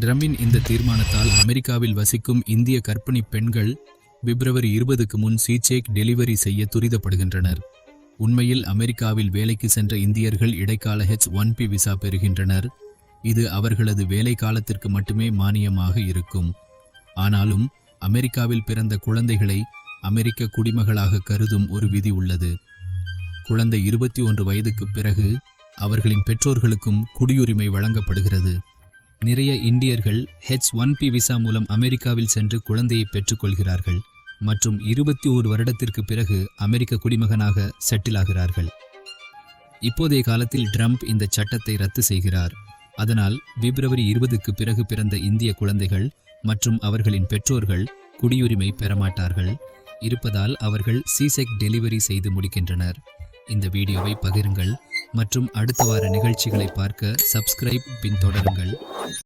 ட்ரம்பின் இந்த தீர்மானத்தால் அமெரிக்காவில் வசிக்கும் இந்திய கர்ப்பிணி பெண்கள் பிப்ரவரி இருபதுக்கு முன் சீச்சேக் டெலிவரி செய்ய துரிதப்படுகின்றனர். உண்மையில் அமெரிக்காவில் வேலைக்கு சென்ற இந்தியர்கள் இடைக்கால ஹெச் ஒன் பி விசா பெறுகின்றனர். இது அவர்களது வேலை காலத்திற்கு மட்டுமே மானியமாக இருக்கும். ஆனாலும் அமெரிக்காவில் பிறந்த குழந்தைகளை அமெரிக்க குடிமகளாக கருதும் ஒரு விதி உள்ளது. குழந்தை இருபத்தி ஒன்று வயதுக்கு பிறகு அவர்களின் பெற்றோர்களுக்கும் குடியுரிமை வழங்கப்படுகிறது. நிறைய இந்தியர்கள் ஹெச் ஒன் பி விசா மூலம் அமெரிக்காவில் சென்று குழந்தையை பெற்றுக்கொள்கிறார்கள் மற்றும் இருபத்தி ஓரு வருடத்திற்கு பிறகு அமெரிக்க குடிமகனாக செட்டில் ஆகிறார்கள். இப்போதைய காலத்தில் ட்ரம்ப் இந்த சட்டத்தை ரத்து செய்கிறார். அதனால் பிப்ரவரி இருபதுக்கு பிறகு பிறந்த இந்திய குழந்தைகள் மற்றும் அவர்களின் பெற்றோர்கள் குடியுரிமை பெறமாட்டார்கள். இருப்பதால் அவர்கள் சிசெக் டெலிவரி செய்து முடிக்கின்றனர். இந்த வீடியோவை பகிருங்கள். மற்றும் அடுத்த வார நிகழ்ச்சிகளை பார்க்க சப்ஸ்கிரைப் பின்தொடருங்கள்